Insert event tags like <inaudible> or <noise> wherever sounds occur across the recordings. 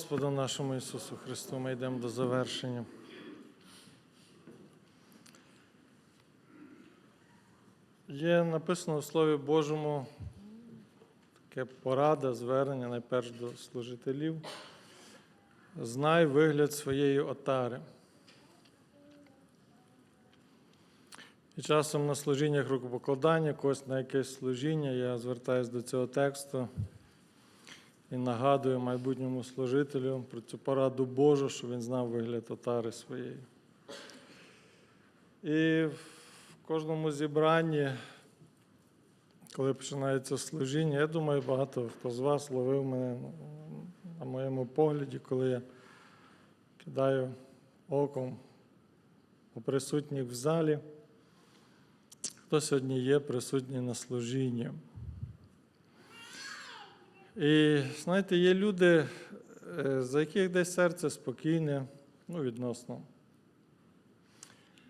Господу нашому Ісусу Христу, ми йдемо до завершення. Є написано в Слові Божому таке порада, звернення найперш до служителів. Знай вигляд своєї отари. І часом на служіннях рукопокладання, когось на якесь служіння, я звертаюся до цього тексту і нагадую майбутньому служителю про цю пораду Божу, щоб він знав вигляд отари своєї. І в кожному зібранні, коли починається служіння, я думаю, багато хто з вас ловив мене на моєму погляді, коли я кидаю оком у присутніх в залі, хто сьогодні є присутній на служінні. І знаєте, є люди, е, за яких десь серце спокійне, ну, відносно.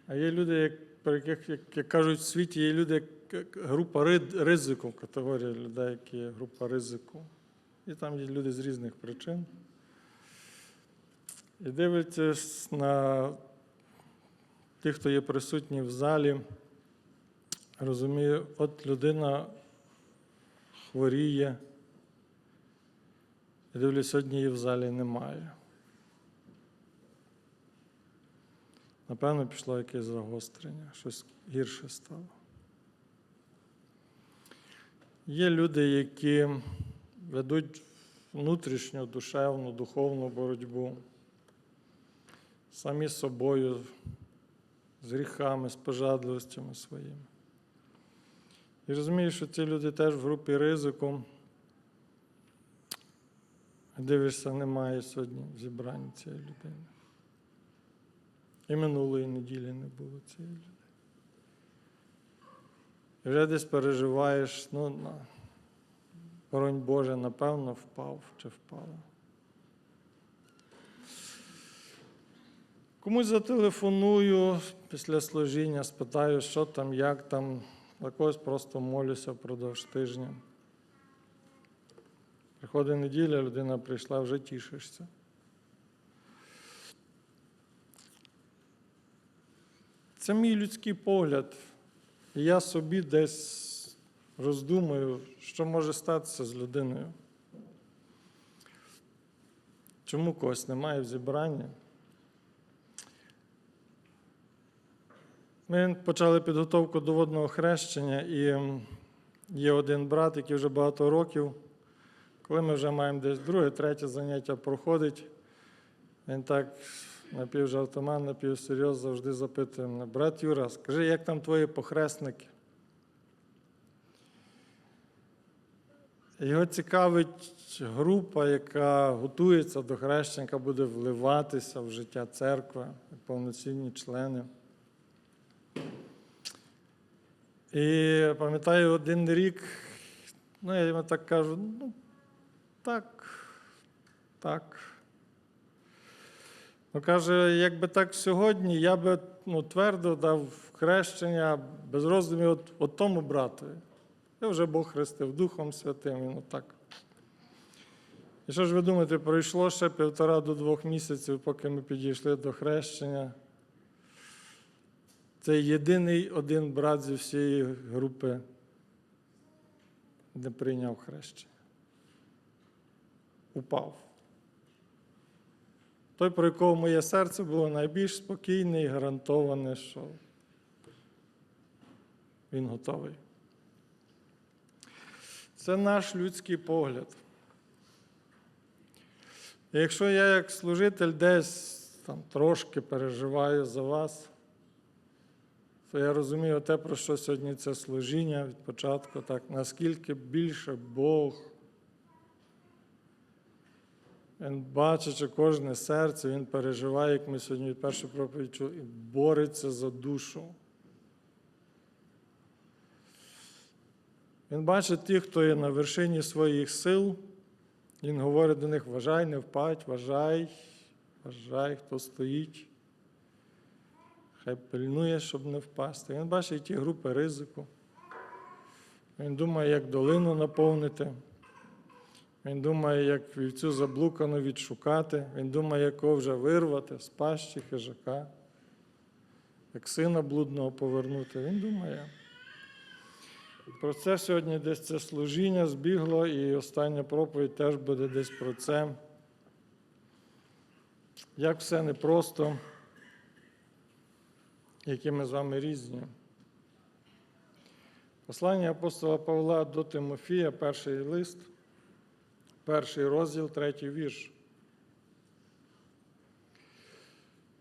А є люди, як, яких, як, як кажуть в світі, є люди, як група ризику, категорія людей, які є група ризику. І там є люди з різних причин. І дивитесь на тих, хто є присутні в залі, розумію, от людина хворіє. Я дивлюсь, сьогодні її в залі немає. Напевно, пішло якесь загострення, щось гірше стало. Є люди, які ведуть внутрішню, душевну, духовну боротьбу самі з собою, з гріхами, з пожадливостями своїми. І розумію, що ці люди теж в групі ризику. Дивишся, немає сьогодні в зібранні цієї людини. І минулої неділі не було цієї людини. І вже десь переживаєш, ну, на, боронь Боже, напевно, впав чи впала. Комусь зателефоную після служіння, спитаю, що там, як там, за когось просто молюся впродовж тижня. Приходить неділя, людина прийшла, вже тішишся. Це мій людський погляд. І я собі десь роздумую, що може статися з людиною. Чому когось немає в зібранні? Ми почали підготовку до водного хрещення, і є один брат, який вже багато років. Коли ми вже маємо десь друге, третє заняття проходить, він так напівжартоман, напівсерйоз завжди запитує мене, брат Юра, скажи, як там твої похресники? Його цікавить група, яка готується до хрещення, яка буде вливатися в життя церкви, повноцінні члени. І пам'ятаю один рік, ну я йому так кажу, ну так, так. Ну, каже, якби так сьогодні, я би ну, твердо дав хрещення без роздумів от, от тому братові. Я вже Бог хрестив Духом Святим, він отак. І що ж ви думаєте, пройшло ще півтора до двох місяців, поки ми підійшли до хрещення. Це єдиний один брат зі всієї групи не прийняв хрещення. Упав. Той, про якого моє серце було найбільш спокійне і гарантоване, що він готовий. Це наш людський погляд. І якщо я як служитель десь там трошки переживаю за вас, то я розумію те, про що сьогодні це служіння від початку, так, наскільки більше Бог. Він бачачи кожне серце, він переживає, як ми сьогодні від першої проповіді чули, бореться за душу. Він бачить тих, хто є на вершині своїх сил. Він говорить до них: вважай, не впадь, вважай, вважай, хто стоїть. Хай пильнує, щоб не впасти. Він бачить ті групи ризику. Він думає, як долину наповнити. Він думає, як вівцю заблукану відшукати, він думає, як його вже вирвати з пащі хижака, як сина блудного повернути. Він думає. Про це сьогодні десь це служіння збігло, і остання проповідь теж буде десь про це. Як все непросто, які ми з вами різні. Послання апостола Павла до Тимофія, перший лист, перший розділ, третій вірш.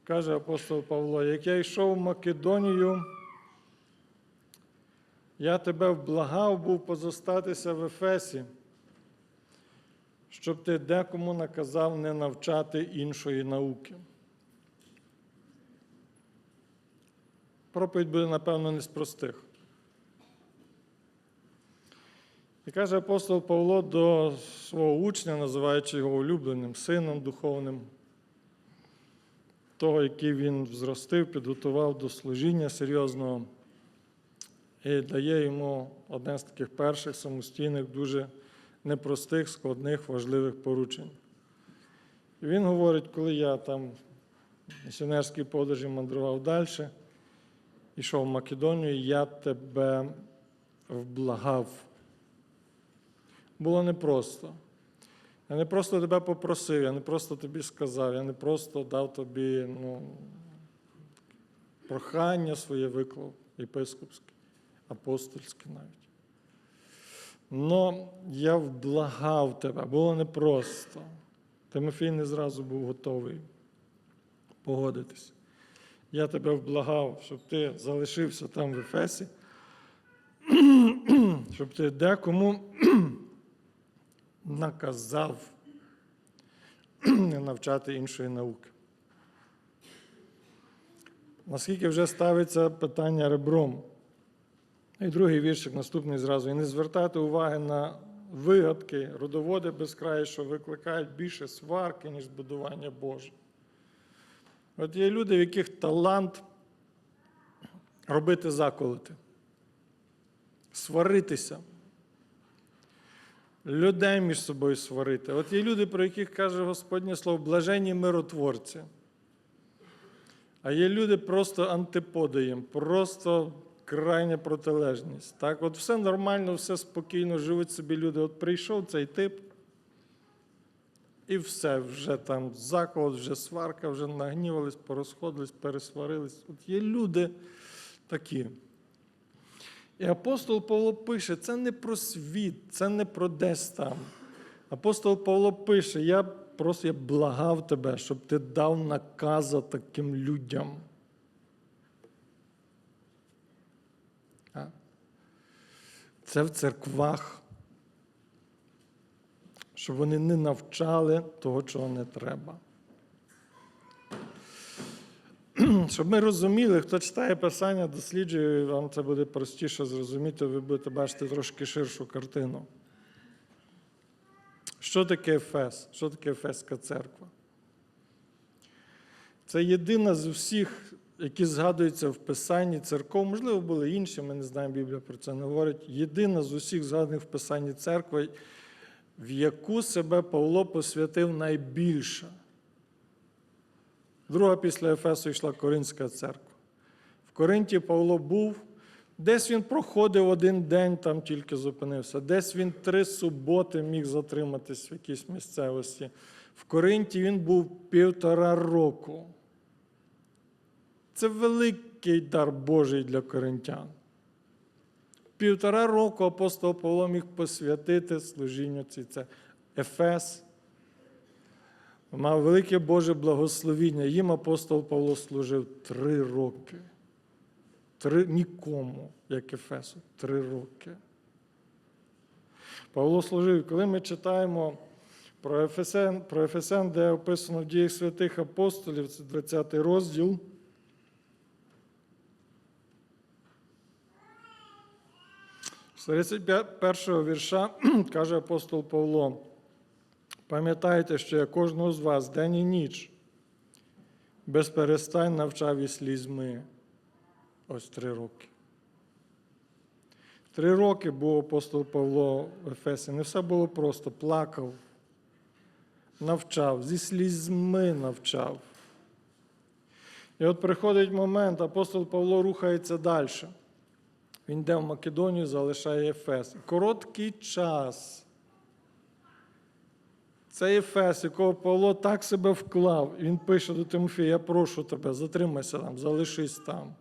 Каже апостол Павло, як я йшов в Македонію, я тебе вблагав був позостатися в Ефесі, щоб ти декому наказав не навчати іншої науки. Проповідь буде, напевно, не з простих. І каже апостол Павло до свого учня, називаючи його улюбленим сином духовним, того, який він зростив, підготував до служіння серйозного, і дає йому одне з таких перших самостійних, дуже непростих, складних, важливих поручень. І він говорить, коли я там в місіонерській подорожі мандрував далі, йшов в Македонію, я тебе вблагав. Було непросто. Я не просто тебе попросив, я не просто тобі сказав, я не просто дав тобі ну, прохання своє виклав, єпископське, апостольське навіть. Но я вблагав тебе, було непросто. Тимофій не зразу був готовий погодитись. Я тебе вблагав, щоб ти залишився там в Ефесі, <clears throat> щоб ти декому наказав <clears throat> навчати іншої науки. Наскільки вже ставиться питання ребром? І другий віршик наступний зразу. І не звертати уваги на вигадки, родоводи безкраї, що викликають більше сварки, ніж будування Боже. От є люди, в яких талант робити заколоти, сваритися, людей між собою сварити. От є люди, про яких каже Господнє Слово, блаженні миротворці. А є люди просто антиподи їм, просто крайня протилежність. Так, от все нормально, все спокійно, живуть собі люди. От прийшов цей тип, і все, вже там заколот, вже сварка, вже нагнівались, порозходились, пересварились. От є люди такі. І апостол Павло пише: це не про світ, це не про десь там. Апостол Павло пише: я просто я благав тебе, щоб ти дав наказа таким людям. Це в церквах, щоб вони не навчали того, чого не треба. Щоб ми розуміли, хто читає Писання, досліджує, вам це буде простіше зрозуміти, ви будете бачити трошки ширшу картину. Що таке Ефес? Що таке Ефеська церква? Це єдина з усіх, які згадуються в Писанні церков, можливо, були інші, ми не знаємо, Біблія про це не говорить. Єдина з усіх згаданих в Писанні церква, в яку себе Павло посвятив найбільше. Друга після Ефесу йшла Коринська церква. В Коринті Павло був, десь він проходив один день, там тільки зупинився, десь він три суботи міг затриматись в якійсь місцевості. В Коринті він був півтора року. Це великий дар Божий для коринтян. Півтора року апостол Павло міг посвятити служінню цій церкві. Ефес мав велике Боже благословіння. Їм апостол Павло служив три роки. Три, Нікому, як Ефесу, три роки. Павло служив, коли ми читаємо про Ефесен, про Ефесен, де описано в діях святих апостолів, це 20 розділ. З 31 вірша <clears throat> каже апостол Павло. Пам'ятайте, що я кожного з вас день і ніч без перестань навчав і слізьми ось три роки. Три роки був апостол Павло в Ефесі. Не все було просто. Плакав, навчав, зі слізьми навчав. І от приходить момент, апостол Павло рухається далі. Він йде в Македонію, залишає Ефес. Короткий час. Цей Ефес, якого Павло так себе вклав, він пише до Тимофія: я прошу тебе, затримайся там, залишись там.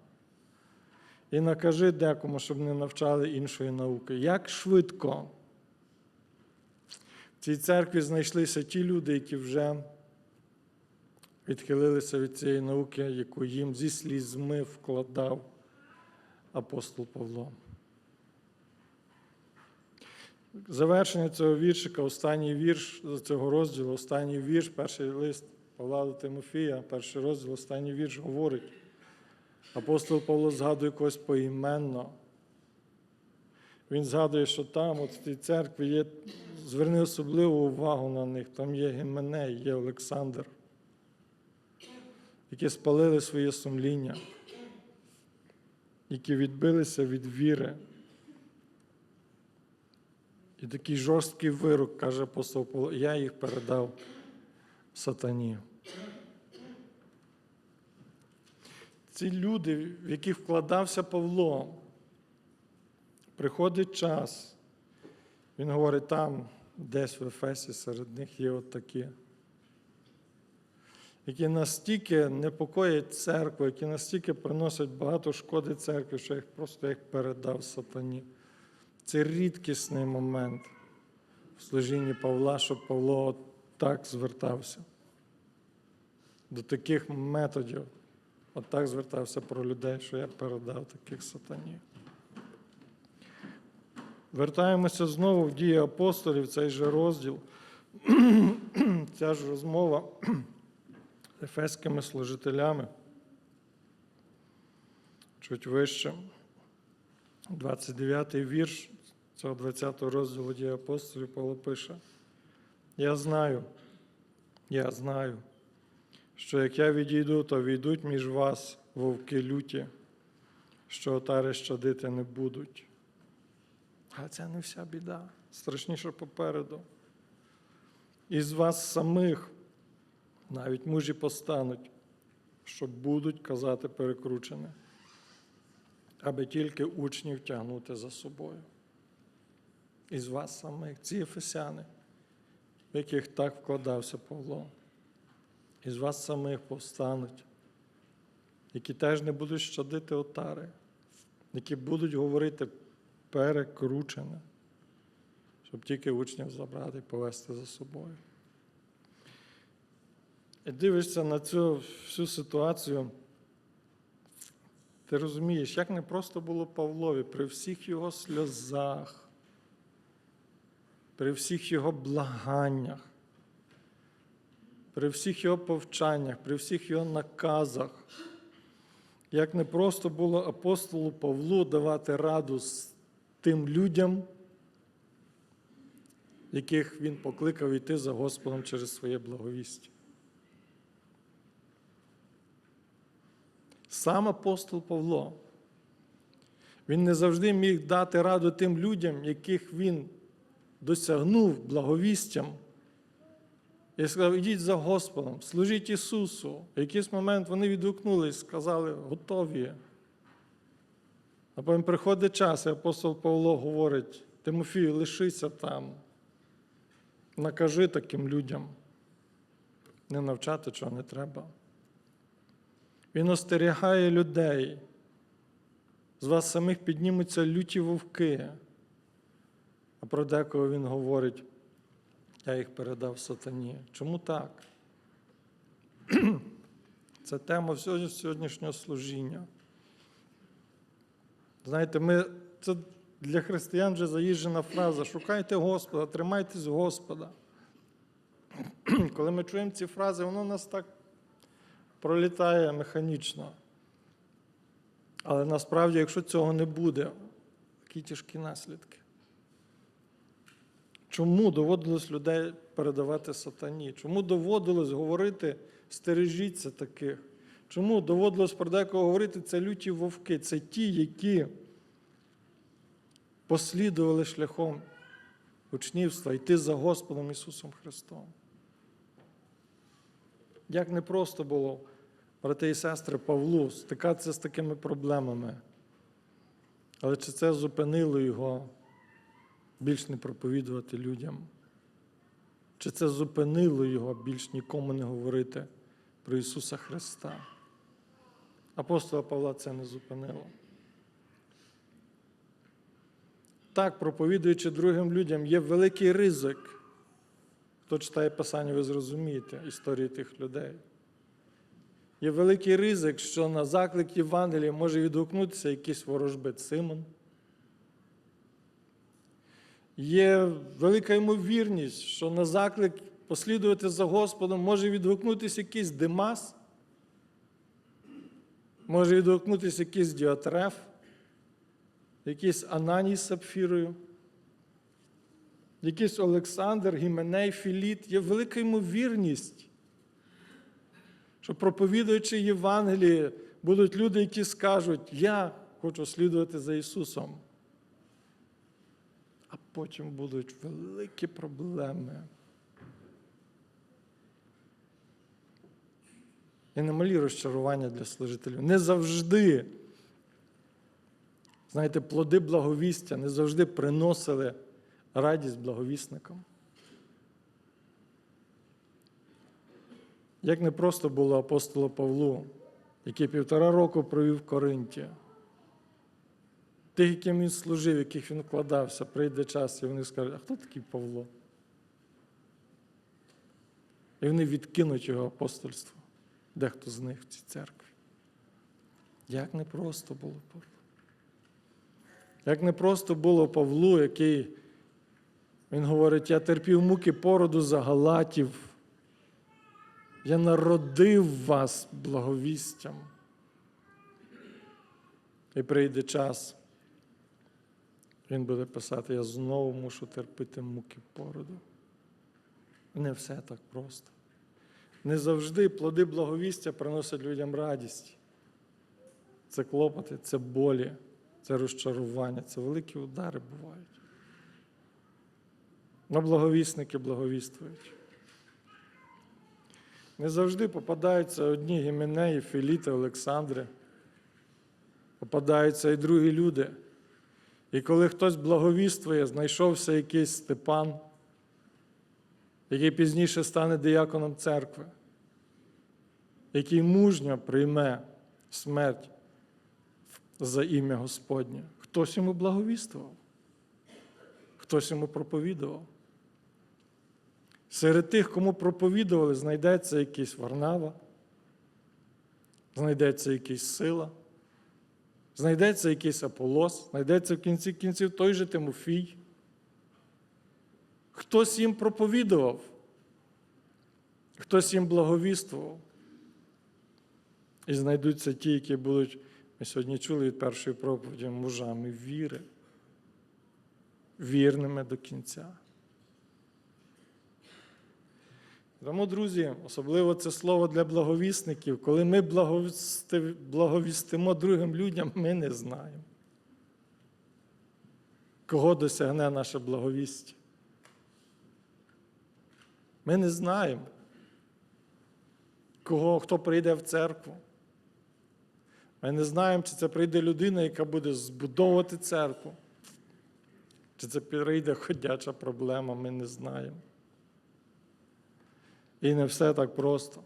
І накажи декому, щоб не навчали іншої науки. Як швидко в цій церкві знайшлися ті люди, які вже відхилилися від цієї науки, яку їм зі слізьми вкладав апостол Павло. Завершення цього віршика, останній вірш цього розділу, останній вірш, перший лист Павла до Тимофія, перший розділ, останній вірш говорить. Апостол Павло згадує когось поіменно. Він згадує, що там, от в цій церкві, є, зверни особливу увагу на них. Там є Гіменей, є Олександр, які спалили своє сумління, які відбилися від віри. І такий жорсткий вирок, каже апостол Павло, я їх передав сатані. Ці люди, в яких вкладався Павло, приходить час, він говорить, там, десь в Ефесі, серед них є от такі, які настільки непокоять церкву, які настільки приносять багато шкоди церкві, що їх просто їх передав сатані. Це рідкісний момент в служінні Павла, щоб Павло так звертався. До таких методів. От звертався про людей, що я передав таких сатанів. Вертаємося знову в дії апостолів, цей же розділ. <clears throat> Ця ж розмова з ефеськими служителями. Чуть вище. 29-й вірш цього 20-го розділу дії апостолів Павло пише: Я знаю, я знаю, що як я відійду, то війдуть між вас вовки люті, що отари щадити не будуть. Але це не вся біда. Страшніше попереду. Із вас самих навіть мужі постануть, що будуть казати перекручене, аби тільки учнів тягнути за собою. Із вас самих, ці ефесяни, в яких так вкладався Павло із вас самих повстануть, які теж не будуть щадити отари, які будуть говорити перекручене, щоб тільки учнів забрати і повести за собою. І дивишся на цю всю ситуацію, ти розумієш, як не просто було Павлові при всіх його сльозах, при всіх його благаннях при всіх його повчаннях, при всіх його наказах, як не просто було апостолу Павлу давати раду тим людям, яких він покликав йти за Господом через своє благовістя. Сам апостол Павло, він не завжди міг дати раду тим людям, яких він досягнув благовістям. Я сказав, ідіть за Господом, служіть Ісусу. В якийсь момент вони відгукнулись, сказали, готові. А потім приходить час, і апостол Павло говорить, Тимофію, лишися там. Накажи таким людям. Не навчати, чого не треба. Він остерігає людей. З вас самих піднімуться люті вовки. А про декого він говорить. Я їх передав сатані. Чому так? <clears throat> Це тема всього сьогоднішнього служіння. Знаєте, ми, це для християн вже заїжджена фраза шукайте Господа, тримайтесь Господа. <clears throat> Коли ми чуємо ці фрази, воно нас так пролітає механічно. Але насправді, якщо цього не буде, які тяжкі наслідки. Чому доводилось людей передавати сатані? Чому доводилось говорити стережіться таких? Чому доводилось про декого говорити це люті вовки? Це ті, які послідували шляхом учнівства, йти за Господом Ісусом Христом. Як непросто було, брати і сестри, Павлу, стикатися з такими проблемами. Але чи це зупинило його більш не проповідувати людям? Чи це зупинило його більш нікому не говорити про Ісуса Христа? Апостола Павла це не зупинило. Так, проповідуючи другим людям, є великий ризик. Хто читає Писання, ви зрозумієте історії тих людей. Є великий ризик, що на заклик Євангелія може відгукнутися якийсь ворожбит Симон. Є велика ймовірність, що на заклик послідувати за Господом може відгукнутися якийсь Димас, може відгукнутися якийсь Діотреф, якийсь Ананій з Сапфірою, якийсь Олександр, Гіменей, Філіт. Є велика ймовірність, що проповідуючи Євангеліє, будуть люди, які скажуть, я хочу слідувати за Ісусом. Потім будуть великі проблеми. І немалі розчарування для служителів. Не завжди, знаєте, плоди благовістя не завжди приносили радість благовісникам. Як не просто було апостолу Павлу, який півтора року провів в Коринті. Тих, яким він служив, яких він вкладався, прийде час, і вони скажуть, а хто такий Павло? І вони відкинуть його апостольство, дехто з них в цій церкві. Як непросто було Павлу. Як непросто було Павлу, який, він говорить, я терпів муки породу за Галатів. Я народив вас благовістям. І прийде час, він буде писати, я знову мушу терпіти муки породу. Не все так просто. Не завжди плоди благовістя приносять людям радість. Це клопоти, це болі, це розчарування, це великі удари бувають. Но благовісники благовіствують. Не завжди попадаються одні Гіменеї, Філіти, Олександри. Попадаються і другі люди. І коли хтось благовіствує, знайшовся якийсь Степан, який пізніше стане дияконом церкви, який мужньо прийме смерть за ім'я Господнє. Хтось йому благовіствував, хтось йому проповідував. Серед тих, кому проповідували, знайдеться якийсь Варнава, знайдеться якийсь сила, знайдеться якийсь Аполос, знайдеться в кінці кінців той же Тимофій. Хтось їм проповідував, хтось їм благовіствував. І знайдуться ті, які будуть, ми сьогодні чули від першої проповіді, мужами віри, вірними до кінця. Тому, друзі, особливо це слово для благовісників. Коли ми благовістимо другим людям, ми не знаємо, кого досягне наше благовістя. Ми не знаємо, кого, хто прийде в церкву. Ми не знаємо, чи це прийде людина, яка буде збудовувати церкву, чи це прийде ходяча проблема, ми не знаємо. І не все так просто.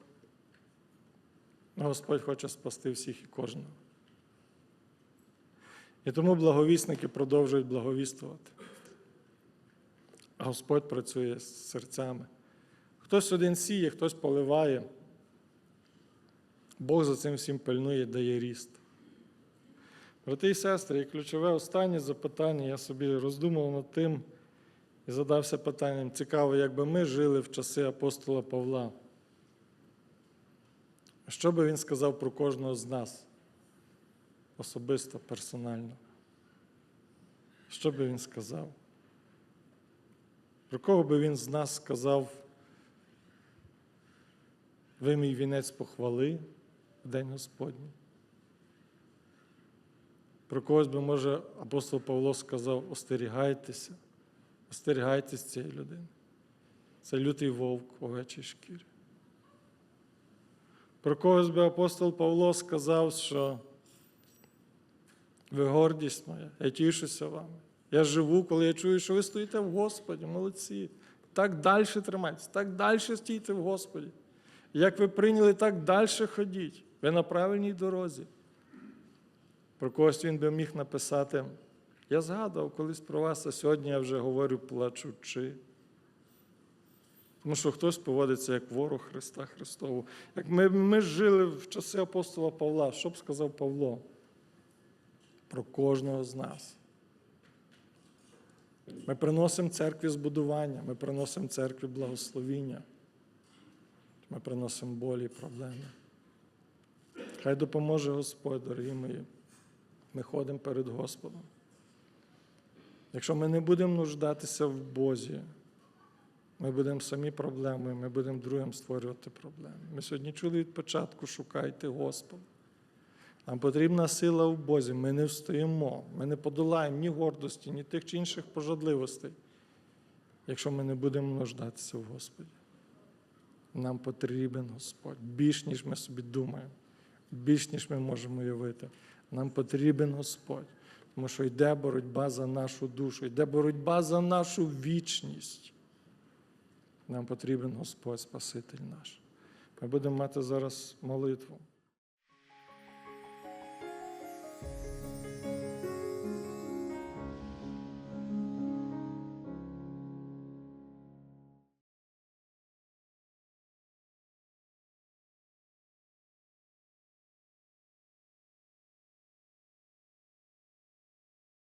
Господь хоче спасти всіх і кожного. І тому благовісники продовжують благовістувати. Господь працює з серцями. Хтось один сіє, хтось поливає. Бог за цим всім пильнує, дає ріст. Брати і сестри, і ключове останнє запитання, я собі роздумував над тим і задався питанням: цікаво, як би ми жили в часи апостола Павла. Що би він сказав про кожного з нас? Особисто, персонально? Що би він сказав? Про кого би він з нас сказав? Ви мій вінець похвали в День Господній? Про когось би, може, апостол Павло сказав: остерігайтеся, остерігайтеся цієї людини. Це лютий вовк овечій шкірі. Про когось би апостол Павло сказав, що ви гордість моя, я тішуся вами. Я живу, коли я чую, що ви стоїте в Господі, молодці. Так далі тримайтеся, так далі стійте в Господі. Як ви прийняли, так далі ходіть. Ви на правильній дорозі. Про когось він би міг написати. Я згадував колись про вас, а сьогодні я вже говорю плачучи. Тому що хтось поводиться як ворог Христа Христову. Як ми, ми жили в часи апостола Павла, що б сказав Павло? Про кожного з нас. Ми приносимо церкві збудування, ми приносимо церкві благословіння. Ми приносимо болі і проблеми. Хай допоможе Господь, дорогі мої. Ми ходимо перед Господом. Якщо ми не будемо нуждатися в Бозі, ми будемо самі проблеми, ми будемо другим створювати проблеми. Ми сьогодні чули від початку шукайте Господа. Нам потрібна сила в Бозі. Ми не встоїмо, ми не подолаємо ні гордості, ні тих чи інших пожадливостей, якщо ми не будемо нуждатися в Господі. Нам потрібен Господь більш, ніж ми собі думаємо, більш, ніж ми можемо уявити. Нам потрібен Господь, тому що йде боротьба за нашу душу, йде боротьба за нашу вічність. Нам потрібен Господь Спаситель наш. Ми будемо мати зараз молитву.